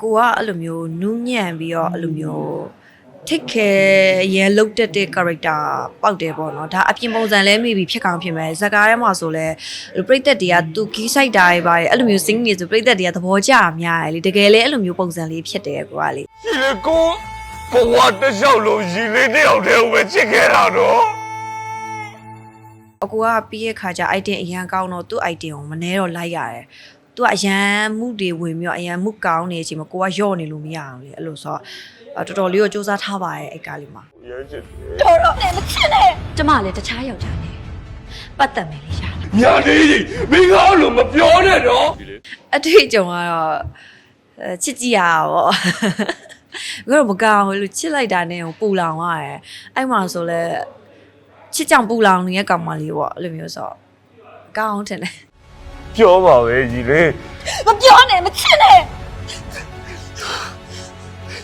ကိုကအဲ့လိုမျိုးနူးညံ့ပြီးတော့အဲ့လိုမျိုး take care ရဲလုတ်တက်တဲ့ character ပေါက်တယ်ပေါ့နော်ဒါအပြင်ပုံစံလဲမိပြီးဖြစ်ကောင်းဖြစ်မယ်ဇာကာထဲမှာဆိုလဲပြိသက်တွေကသူကီးဆိုင်တာတွေပါအဲ့လိုမျိုး sing နေဆိုပြိသက်တွေကသဘောကျတာများတယ်လေတကယ်လဲအဲ့လိုမျိုးပုံစံလေးဖြစ်တယ်ကိုကလေဒီလေကိုဘဝတစ်လျှောက်လုံးရည်လေးတစ်ယောက်တည်းကိုပဲချစ်ခဲ့တာတော့အကူကပြီးရဲ့ခါကျ item အရန်ကောင်းတော့သူ့ item ကိုမနှဲတော့လိုက်ရတယ် သူကအရန်မှုတွေဝင်ပြီးတော့အရန်မှုကောင်းနေတဲ့အချိန်မှာကိုကယော့နေလို့မရအောင်လေအဲ့လိုဆိုတော့အဲ့တော်တော်လေးကိုစူးစမ်းထားပါရဲ့အဲ့ကားလေးမှာရမ်းချစ်တော်တော်နဲ့မချစ်နဲ့ကျမလည်းတခြားယောက်ျားနဲ့ပတ်သက်မယ်လေရှာညာလေးကြီးမင်းကောင်းလို့မပြောနဲ့တော့အတွေ့အကြုံကတော့အဲချစ်ကြည့်ရတာပေါ့ဘယ်တော့မကောင်းဘူးလို့ချစ်လိုက်တာနဲ့ပူလောင်ရတယ်အဲ့မှာဆိုလဲချစ်ကြောင်ပူလောင်နေတဲ့ကောင်မလေးပေါ့အဲ့လိုမျိုးဆိုတော့ကောင်းတယ်လေ ပြောပါပဲကြီးလေးမပြောနဲ့မချစ်နဲ့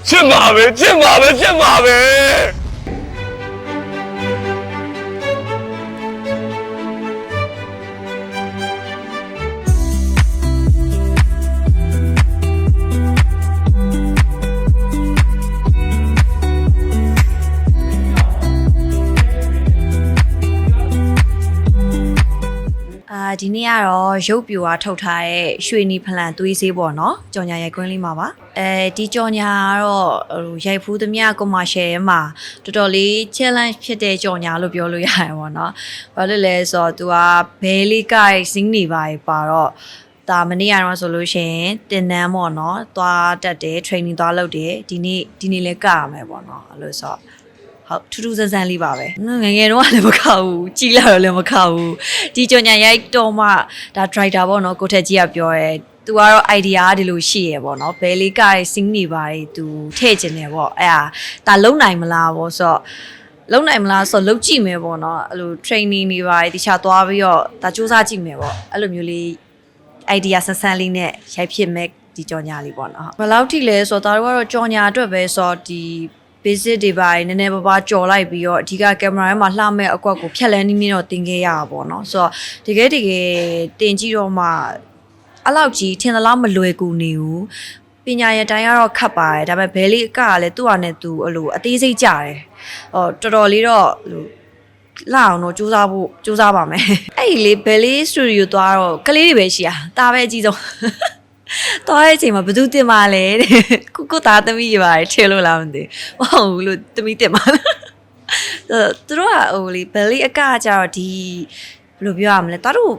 ချစ်ပါပဲချစ်ပါပဲချစ်ပါပဲ ဒီနေ့ကတော့ရုပ်ပြူအားထုတ်ထားတဲ့ရွှေနီဖလန်သွေးဆေးပေါ့နော်ကြော်ညာရိုက်ကွင်းလေးမှာပါအဲဒီကြော်ညာကတော့ဟိုရိုက်ဖူးသမျှ commercial ရဲ့မှာတော်တော်လေး challenge ဖြစ်တဲ့ကြော်ညာလို့ပြောလို့ရတယ်ပေါ့နော်ဘာလို့လဲဆိုတော့ तू ကဘဲလေးကိုက်စင်းနေပါပါတော့ဒါမနေ့ကတော့ဆိုလို့ရှိရင်တင်နန်းပေါ့နော်သွားတက်တယ် training သွားလုပ်တယ်ဒီနေ့ဒီနေ့လည်းကရမယ်ပေါ့နော်အဲ့လိုဆိုတော့ ဟုတ်ထူးထူးဆန်းဆန်းလေးပါပဲငယ်ငယ်တော့လည်းမခောက်ဘူးကြီးလာတော့လည်းမခောက်ဘူးဒီကြော်ညာရိုက်တော့မှဒါ driver ပေါ့နော်ကိုထက်ကြီးကပြောရဲသူကတော့ idea ကဒီလိုရှိရပေါ့နော်ဘယ်လေးကရဲ့ sing နေပါတယ်သူထည့်ခြင်းတယ်ပေါ့အဲ့ဒါဒါလုံနိုင်မလားပေါ့ဆိုတော့လုံနိုင်မလားဆိုတော့လုံကြည့်မယ်ပေါ့နော်အဲ့လို training နေပါတယ်တခြားသွားပြီးတော့ဒါစူးစမ်းကြည့်မယ်ပေါ့အဲ့လိုမျိုးလေး idea ဆန်းဆန်းလေးနဲ့ရိုက်ဖြစ်မဲ့ဒီကြော်ညာလေးပေါ့နော်ဘယ်လောက်ထိလဲဆိုတော့ဒါတို့ကတော့ကြော်ညာအတွက်ပဲဆိုတော့ဒီ basic တွေပါနည်းနည်းပါးပါးကြော်လိုက်ပြီးတော့အဓိကကင်မရာထဲမှာလှမဲ့အကွက်ကိုဖြတ်လန်းနည်းနည်းတော့တင်ခဲ့ရတာပေါ့နော်ဆိုတော့တကယ်တကယ်တင်ကြည့်တော့မှအဲ့လောက်ကြီးထင်သလားမလွယ်ကူနေဘူးပညာရတိုင်းကတော့ခတ်ပါတယ်ဒါပေမဲ့ဘဲလေးအကကလည်းသူ့ဟာနဲ့သူအဲ့လိုအသေးစိတ်ကြတယ်ဟောတော်တော်လေးတော့ဟိုလာအောင်တော့စူးစမ်းဖို့စူးစမ်းပါမယ်အဲ့ဒီလေဘယ်လေးစတူဒီယိုသွားတော့ကလေးတွေပဲရှိတာဒါပဲအကြီးဆုံး သွားတဲ့အချိန်မှာဘယ်သူတင်ပါလဲတဲ့ကိုကိုသားသမီးရပါတယ်ထည့်လို့လားမသိဘူးမဟုတ်ဘူးလို့သမီးတင်ပါလားအဲ့သူတို့ကဟိုလေဘယ်လေးအကကြတော့ဒီဘယ်လိုပြောရမလဲတတို့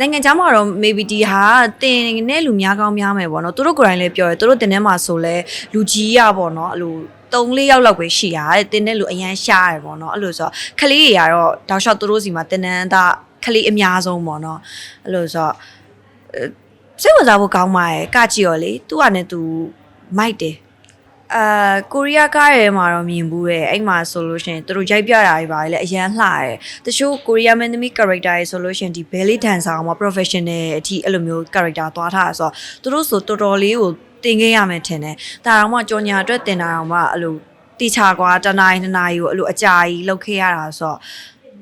နိုင်ငံခြားမှာတော့ maybe ဒီဟာတင်နဲ့လူများကောင်းများမယ်ပေါ့နော်သူတို့ကိုယ်တိုင်လည်းပြောတယ်သူတို့တင်ထဲမှာဆိုလဲလူကြီးရပေါ့နော်အဲ့လို၃၄ယောက်လောက်ပဲရှိရတဲ့တင်းတဲ့လူအရန်ရှားတယ်ပေါ့နော်အဲ့လိုဆိုတော့ခလေးတွေကတော့တောက်လျှောက်သူတို့စီမှာတင်းတန်းသားခလေးအများဆုံးပေါ့နော်အဲ့လိုဆိုတော့ စိတ်ဝင်စားဖို့ကောင်းပါရဲ့ကကြည့်ရောလေသူ့ဟာနဲ့သူမိုက်တယ်အာကိုရီးယားကားရဲမှာတော့မြင်ဘူးရဲ့အဲ့မှာဆိုလို့ရှိရင်သူတို့ရိုက်ပြတာတွေပါလေအရန်လှတယ်တချို့ကိုရီးယားမင်းသမီး character တွေဆိုလို့ရှိရင်ဒီ belly dancer အောင်မှာ professional အထိအဲ့လိုမျိုး character သွားထားတာဆိုတော့သူတို့ဆိုတော်တော်လေးကိုတင်ခဲ့ရမယ်ထင်တယ်ဒါတော့မှကြော်ညာအတွက်တင်တာတော့မှအဲ့လိုတီချာကွာတနားရီနှစ်နာရီကိုအဲ့လိုအကြာကြီးလောက်ခဲ့ရတာဆိုတော့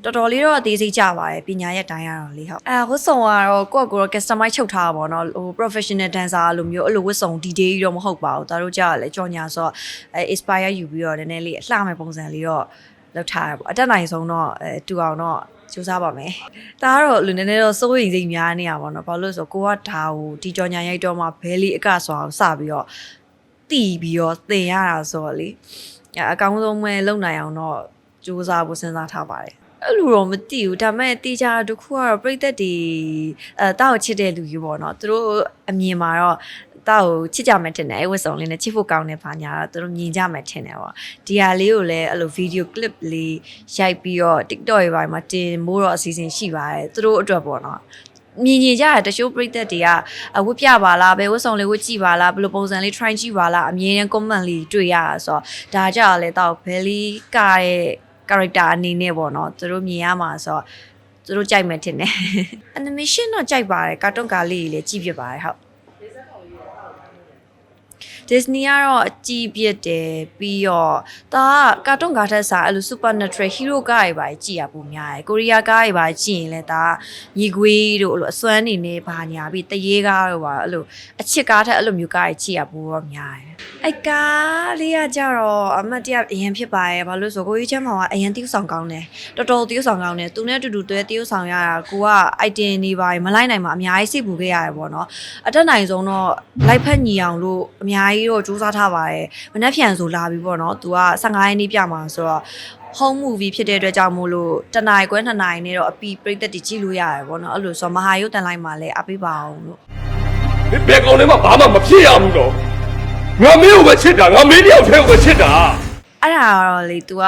တော်တော်လေးတော့အသေးစိတ်ကြပါတယ်ပညာရဲ့တိုင်းရတော့လေဟုတ်အဲဝတ်စုံကတော့ကိုယ့်ကိုယ်ကို customize ချုပ်ထားတာပေါ့နော်ဟို professional dancer လိုမျိုးအဲ့လိုဝတ်စုံ detail ကြီးတော့မဟုတ်ပါဘူးဒါတို့ကြာလဲကြော်ညာဆိုတော့အဲ inspire ယူပြီးတော့နည်းနည်းလေးအလှမဲ့ပုံစံလေးတော့လောက်ထားရပေါ့အတက်နိုင်ဆုံးတော့အဲတူအောင်တော့စူးစမ်းပါမယ်ဒါကတော့လူနည်းနည်းတော့စိုးရိမ်စိတ်များနေရပါတော့ဘာလို့လဲဆိုတော့ကိုကဒါကိုဒီကြော်ညာရိုက်တော့မှဘဲလေးအကဆိုအောင်စပြီးတော့တီးပြီးတော့သင်ရတာဆိုတော့လေအဲအကောင်းဆုံးပဲလုပ်နိုင်အောင်တော့စူးစမ်းဖို့စဉ်းစားထားပါတယ် အဲ့လိုတော့မသိဘူးဒါပေမဲ့တေချာတစ်ခုကတော့ပြိသက်တွေအဲတောက်ချစ်တဲ့လူကြီးပေါ့နော်သူတို့အမြင်မှာတော့တောက်ချစ်ကြမယ်ထင်တယ်အဲ့ဝတ်စုံလေးနဲ့ချစ်ဖို့ကောင်းတဲ့ဘာညာတော့သူတို့မြင်ကြမယ်ထင်တယ်ပေါ့ဒီဟာလေးကိုလည်းအဲ့လိုဗီဒီယိုကလစ်လေးရိုက်ပြီးတော့ TikTok တွေပိုင်းမှာတင်မိုးတော့အစီအစဉ်ရှိပါတယ်သူတို့အတွက်ပေါ့နော်မြင်မြင်ကြရတချို့ပရိသတ်တွေကအဝတ်ပြပါလားဘယ်ဝတ်စုံလေးဝတ်ကြည့်ပါလားဘယ်လိုပုံစံလေး try ကြည့်ပါလားအမြင်နဲ့ comment လေးတွေ့ရတာဆိုတော့ဒါကြောင့်လည်းတော့ belly ကရဲ့ character အနေနဲ့ပေါ့နော်သူတို့မြင်ရမှာဆိုတော့သူတို့ကြိုက်မယ်ထင်တယ် animation တော့ကြိုက်ပါတယ်ကာတွန်းကားလေးကြီးလည်းကြည့်ဖြစ်ပါတယ်ဟုတ် Disney ကတော့အကြည့်ပြစ်တယ်ပြီးတော့ဒါကကာတွန်းကားထက်စားအဲ့လို supernatural hero ကားတွေပါကြည့်ရပုံများတယ်ကိုရီးယားကားတွေပါကြည့်ရင်လည်းဒါညီကွေးတို့အဲ့လိုအစွမ်းနေနေပါညာပြီးတရေကားတို့ပါအဲ့လိုအချစ်ကားထက်အဲ့လိုမျိုးကားတွေကြည့်ရပုံတော့များတယ်အဲ့ကားလေးကကြတော့အမတ်တရအရင်ဖြစ်ပါရဲ့ဘာလို့လဲဆိုကိုကြီးချမ်းမောင်ကအရင်တိ ਉ ဆောင်ကောင်းတယ်တော်တော်တိ ਉ ဆောင်ကောင်းတယ်သူနဲ့အတူတူတွဲတိ ਉ ဆောင်ရတာကိုက item နေပါမလိုက်နိုင်မှာအများကြီးစိတ်ပူခဲ့ရတယ်ပေါ့နော် အတက်နိုင်ဆုံးတော့လိုက်ဖက်ညီအောင်လို့အများကြီး ြီးတော့စူးစမ်းထားပါတယ်မနှက်ဖြန်ဆိုလာပြီပေါ့နော်သူက15ရက်နေ့ပြမှာဆိုတော့ home movie ဖြစ်တဲ့အတွက်ကြောင့်မို့လို့တနင်္ဂနွေခွဲ2နာရီနဲ့တော့အပီပြိသက်တည်ကြည့်လို့ရတယ်ပေါ့နော်အဲ့လိုဆိုတော့မဟာရုပ်တန်လိုက်မှာလည်းအပိပါအောင်လို့ဒီဘက်ကောင်လေးမှာဘာမှမဖြစ်ရဘူးတော့ငါမင်းကိုပဲချစ်တာငါမင်းတယောက်တည်းကိုပဲချစ်တာအဲ့ဒါတော့လေ तू က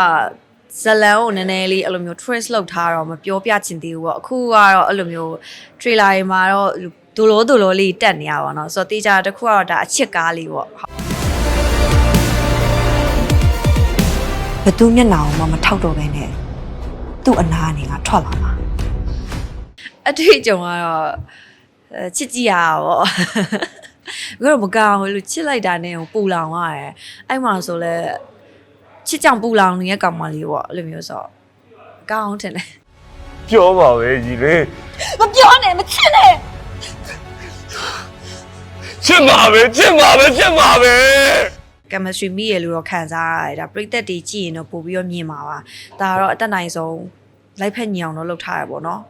ဇလန်ကိုနည်းနည်းလေးအဲ့လိုမျိုး trace လုပ်ထားတော့မပြောပြချင်သေးဘူးပေါ့အခုကတော့အဲ့လိုမျိုး trailer တွေမှာတော့ ဒိုလိုဒိုလိုလေးတက်နေရပါတော့ဆိုတော့တေချာတစ်ခုကတော့ဒါအချစ်ကားလေးပေါ့ဟုတ်ဘသူမျက်နှာကိုမှမထောက်တော့ဘဲနဲ့သူ့အနာကနေငါထွက်လာမှာအတွေ့အကြုံကတော့အဲချစ်ကြည့်ရတာပေါ့ဘယ်တော့မကောင်းဘူးလို့ချစ်လိုက်တာနဲ့ဟိုပူလောင်ရတယ်အဲ့မှာဆိုလဲချစ်ကြောင်ပူလောင်နေတဲ့ကောင်မလေးပေါ့အဲ့လိုမျိုးဆိုတော့ကောင်းတယ်လေပြောပါပဲကြီးလေးမပြောနဲ့မချစ်နဲ့ ချစ်ပါပဲချစ်ပါပဲချစ်ပါပဲ chemistry မိရလို့တော့ခံစားရတယ်ဒါပြိသက်တွေကြည့်ရင်တော့ပို့ပြီးတော့မြင်ပါပါဒါကတော့အတက်နိုင်ဆုံးလိုက်ဖက်ညောင်တော့လုပ်ထားရပေါ့နော်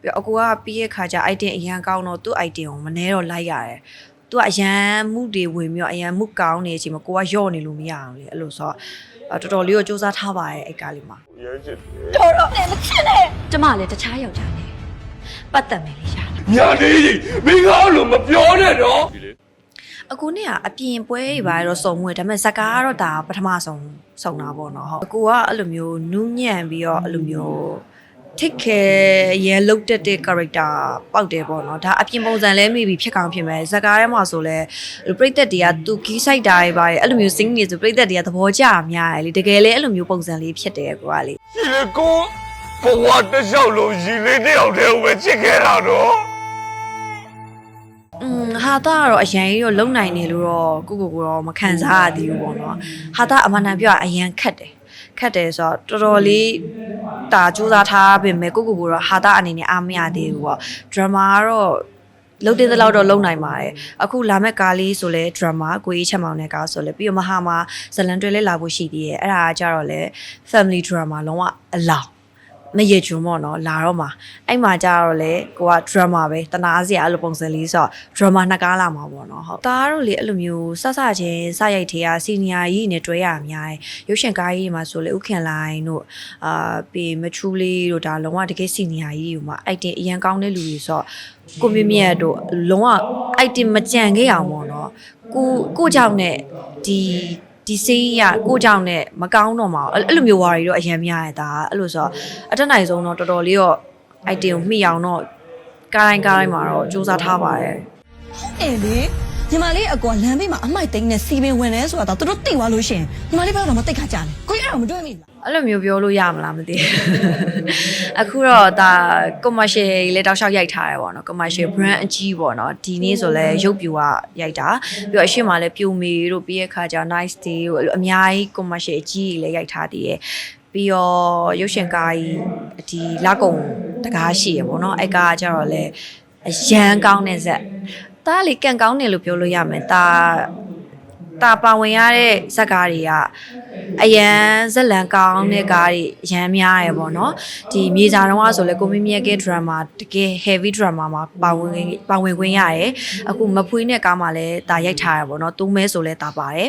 ပြီးတော့အကူကပြီးရဲ့ခါကျ item အရန်ကောင်းတော့သူ့ item ကိုမနှဲတော့လိုက်ရတယ်သူကအရန်မှုတွေဝင်ပြီးတော့အရန်မှုကောင်းနေတဲ့အချိန်မှာကိုကယော့နေလို့မရအောင်လေအဲ့လိုဆိုတော့အဲ့တော်တော်လေးကိုစူးစမ်းထားပါရဲ့အဲ့ကားလေးမှာရမ်းချစ်တော်တော်နဲ့မချစ်နဲ့ကျမလည်းတခြားယောက်ျားနဲ့ပတ်သက်မယ်လေရှာညာလေးကြီးမင်းကားလို့မပြောနဲ့တော့ အကူနဲ့ကအပြင်ပွဲတွေပါတော့စုံဝင်ဒါပေမဲ့ဇကာကတော့ဒါပထမဆုံးစုံတာပေါ့နော်ဟုတ်အကူကအဲ့လိုမျိုးနူးညံ့ပြီးတော့အဲ့လိုမျိုး take care ရဲလုတ်တက်တဲ့ character ပေါက်တယ်ပေါ့နော်ဒါအပြင်ပုံစံလဲမိပြီဖြစ်ကောင်းဖြစ်မယ်ဇကာထဲမှာဆိုလဲပြိသက်တွေကသူကီးဆိုင်တာတွေပါတယ်အဲ့လိုမျိုး sing နေဆိုပြိသက်တွေကသဘောကျအများတယ်လေတကယ်လဲအဲ့လိုမျိုးပုံစံလေးဖြစ်တယ်ကွာလေကြီးလေးကိုဘဝတစ်လျှောက်လုံးကြီးလေးတယောက်တည်းကိုပဲချစ်ခဲ့တာတော့ อืมဟာတာကတော့အရန်ကြီးတော့လုံနိုင်နေလို့တော့ကိုကိုကိုတော့မခံစားရသေးဘူးပေါ့နော်ဟာတာအမှန်တန်ပြောရအရန်ခက်တယ်ခက်တယ်ဆိုတော့တော်တော်လေးတာစူးစမ်းထားပြင်မဲ့ကိုကိုကိုတော့ဟာတာအနေနဲ့အားမရသေးဘူးပေါ့ဒရမာကတော့လုတ်တဲ့လောက်တော့လုံနိုင်ပါတယ်အခုလာမဲ့ကားလေးဆိုလဲဒရမာကိုကြီးချက်မောင်တဲ့ကားဆိုလဲပြီးတော့မဟာမှာဇလန်တွဲလဲလာဖို့ရှိသေးတယ်အဲ့ဒါကကြတော့လဲ family drama လုံးဝအလောင်း မရေချွန်ပေါ့နော်လာတော့မှာအဲ့မှာကြတော့လေကိုက drama ပဲတနာစရာအဲ့လိုပုံစံလေးဆိုတော့ drama နှစ်ကားလာမှာပေါ့နော်ဟုတ်ဒါကတော့လေအဲ့လိုမျိုးစစချင်းစရိုက်ထေးရစီနီယာကြီးနဲ့တွဲရအများကြီးရုပ်ရှင်ကားကြီးမှာဆိုလေဥခင်လိုင်းတို့အာပြီးမထူးလေးတို့ဒါလုံးဝတကယ်စီနီယာကြီးတွေမှာအိုက်တင်အရန်ကောင်းတဲ့လူတွေဆိုတော့ကိုမြင့်မြတ်တို့လုံးဝအိုက်တင်မကြံခဲ့အောင်ပေါ့နော်ကိုကိုကြောင့်နဲ့ဒီ ဒီစေးရကိုကြောင့်နဲ့မကောင်းတော့မှာအဲ့အဲ့လိုမျိုးဝါရီတော့အရင်များရတာအဲ့လိုဆိုတော့အတက်နိုင်ဆုံးတော့တော်တော်လေးတော့ item ကိုမိအောင်တော့ကားတိုင်းကားတိုင်းမှာတော့စူးစမ်းထားပါတယ်အဲ့လေ ညီမလေးအကွာလမ်းဘေးမှာအမိုက်သိန်းနဲ့စီပင်ဝင်နေဆိုတာတော့သူတို့သိသွားလို့ရှရင်ညီမလေးဘက်ကတော့မသိခါကြတယ်ကိုကြီးအဲ့တော့မတွေ့မိဘူးလားအဲ့လိုမျိုးပြောလို့ရမလားမသိဘူးအခုတော့ဒါ commercial လေးတောက်လျှောက်ရိုက်ထားတယ်ပေါ့နော် commercial brand အကြီးပေါ့နော်ဒီနေ့ဆိုလဲရုပ်ပြူကရိုက်တာပြီးတော့အရှိမလဲပြူမေတို့ပြီးရဲ့ခါကျ nice day တို့အဲ့လိုအများကြီး commercial အကြီးကြီးလည်းရိုက်ထားသေးတယ်ပြီးတော့ရုပ်ရှင်ကားကြီးဒီလာကုံတကားရှိရပေါ့နော်အဲ့ကားကကျတော့လဲအရန်ကောင်းတဲ့ဇက် တားလေကန်ကောင်းတယ်လို့ပြောလို့ရမယ်တာတာပါဝင်ရတဲ့ဇက်ကားတွေကအရန်ဇက်လန်ကောင်းတဲ့ကားတွေအရန်များရယ်ပေါ့နော်ဒီမြေစာတော့ဆိုလဲကိုမင်းမြက်ကဲ drama တကယ် heavy drama မှာပါဝင်ပါဝင်ခွင့်ရတယ်အခုမဖွေးတဲ့ကားမှာလည်းဒါရိုက်ထားရပေါ့နော်သုံးမဲဆိုလဲတာပါတယ်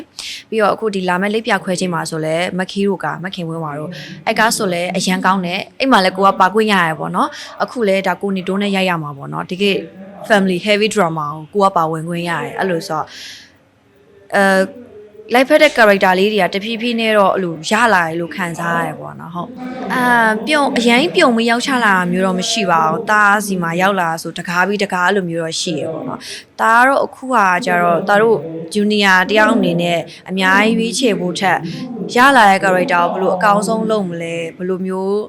ပြီးတော့အခုဒီလာမဲ့လိပ်ပြခွဲချင်းမှာဆိုလဲမခီးတို့ကမခင်ဝင်းပါတို့အဲ့ကားဆိုလဲအရန်ကောင်းတယ်အဲ့မှာလဲကိုကပါခွင့်ရရယ်ပေါ့နော်အခုလဲဒါကိုနေတိုးနဲ့ရိုက်ရမှာပေါ့နော်တကယ် family heavy drama ကိုကိုကပါဝင်ခွင့်ရတယ်အဲ့လိုဆိုတော့အဲ live ဖက်တဲ့ character လေးတွေကတဖြည်းဖြည်းနဲ့တော့အဲ့လိုရလာတယ်လို့ခံစားရတယ်ပေါ့နော်ဟုတ်အာပြုံအရင်ပြုံမရောက်ချလာတာမျိုးတော့မရှိပါဘူးတားစီမှာရောက်လာဆိုတကားပြီးတကားအဲ့လိုမျိုးတော့ရှိရပေါ့နော်တားကတော့အခုဟာကျတော့တာတို့ junior တယောက်အနေနဲ့အများကြီးရွေးချယ်ဖို့ထက်ရလာတဲ့ character ကိုဘယ်လိုအကောင်းဆုံးလုပ်မလဲဘယ်လိုမျိုး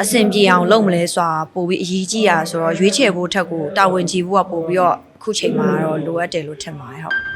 အဆင်ပြေအောင်လုပ်မလဲဆိုတာပို့ပြီးအရေးကြီးတာဆိုတော့ရွေးချယ်ဖို့ထက်ကိုတာဝန်ကြီးဖို့ကပို့ပြီးတော့အခုချိန်မှာတော့လိုအပ်တယ်လို့ထင်ပါတယ်ဟုတ်